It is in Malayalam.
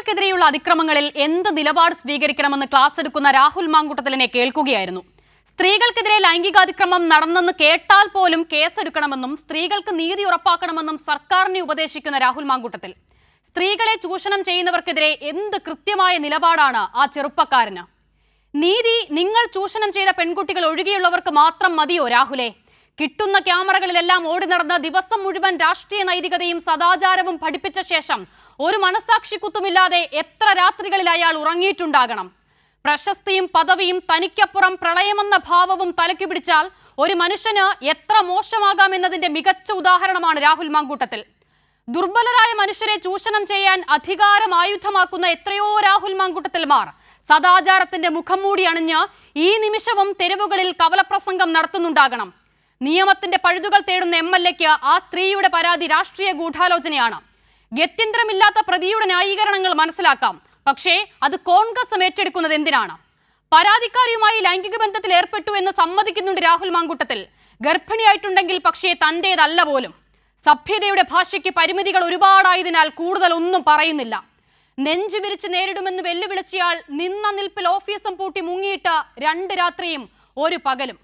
സ്ത്രീകൾക്കെതിരെയുള്ള അതിക്രമങ്ങളിൽ എന്ത് നിലപാട് സ്വീകരിക്കണമെന്ന് ക്ലാസ് എടുക്കുന്ന രാഹുൽ മാങ്കുട്ടത്തിലിനെ കേൾക്കുകയായിരുന്നു. സ്ത്രീകൾക്കെതിരെ ലൈംഗികാതിക്രമം നടന്നെന്ന് കേട്ടാൽ പോലും കേസെടുക്കണമെന്നും സ്ത്രീകൾക്ക് നീതി ഉറപ്പാക്കണമെന്നും സർക്കാരിനെ ഉപദേശിക്കുന്ന രാഹുൽ മാങ്കൂട്ടത്തിൽ. സ്ത്രീകളെ ചൂഷണം ചെയ്യുന്നവർക്കെതിരെ എന്ത് കൃത്യമായ നിലപാടാണ് ആ ചെറുപ്പക്കാരന്? നീതി നിങ്ങൾ ചൂഷണം ചെയ്ത പെൺകുട്ടികൾ ഒഴികെയുള്ളവർക്ക് മാത്രം മതിയോ രാഹുലെ? കിട്ടുന്ന ക്യാമറകളിലെല്ലാം ഓടി നടന്ന ദിവസം മുഴുവൻ രാഷ്ട്രീയ നൈതികതയും സദാചാരവും പഠിപ്പിച്ച ശേഷം ഒരു മനസാക്ഷി കുത്തുമില്ലാതെ എത്ര രാത്രികളിൽ അയാൾ ഉറങ്ങിയിട്ടുണ്ടാകണം? പ്രശസ്തിയും പദവിയും തനിക്കപ്പുറം പ്രളയമെന്ന ഭാവവും തലയ്ക്ക് പിടിച്ചാൽ ഒരു മനുഷ്യന് എത്ര മോശമാകാമെന്നതിന്റെ മികച്ച ഉദാഹരണമാണ് രാഹുൽ മാങ്കൂട്ടത്തിൽ. ദുർബലരായ മനുഷ്യരെ ചൂഷണം ചെയ്യാൻ അധികാരം ആയുധമാക്കുന്ന എത്രയോ രാഹുൽ മാങ്കൂട്ടത്തിൽമാർ സദാചാരത്തിന്റെ മുഖം മൂടി അണിഞ്ഞ് ഈ നിമിഷവും തെരുവുകളിൽ കവലപ്രസംഗം നടത്തുന്നുണ്ടാകണം. നിയമത്തിന്റെ പഴുതുകൾ തേടുന്ന എം എൽ എക്ക് ആ സ്ത്രീയുടെ പരാതി രാഷ്ട്രീയ ഗൂഢാലോചനയാണ്. ഗത്യന്തരമില്ലാത്ത പ്രതിയുടെ ന്യായീകരണങ്ങൾ മനസ്സിലാക്കാം. പക്ഷേ അത് കോൺഗ്രസ് ഏറ്റെടുക്കുന്നത് എന്തിനാണ്? പരാതിക്കാരിയുമായി ലൈംഗിക ബന്ധത്തിൽ ഏർപ്പെട്ടു എന്ന് സമ്മതിക്കുന്നുണ്ട് രാഹുൽ മാങ്കൂട്ടത്തിൽ. ഗർഭിണിയായിട്ടുണ്ടെങ്കിൽ പക്ഷേ തന്റേതല്ല പോലും. സഭ്യതയുടെ ഭാഷയ്ക്ക് പരിമിതികൾ ഒരുപാടായതിനാൽ കൂടുതൽ ഒന്നും പറയുന്നില്ല. നെഞ്ചു വിരിച്ച് നേരിടുമെന്ന് വെല്ലുവിളിച്ചയാൾ നിന്ന നിൽപ്പിൽ ഓഫീസും പൂട്ടി മുങ്ങിയിട്ട് രണ്ട് രാത്രിയും ഒരു പകലും.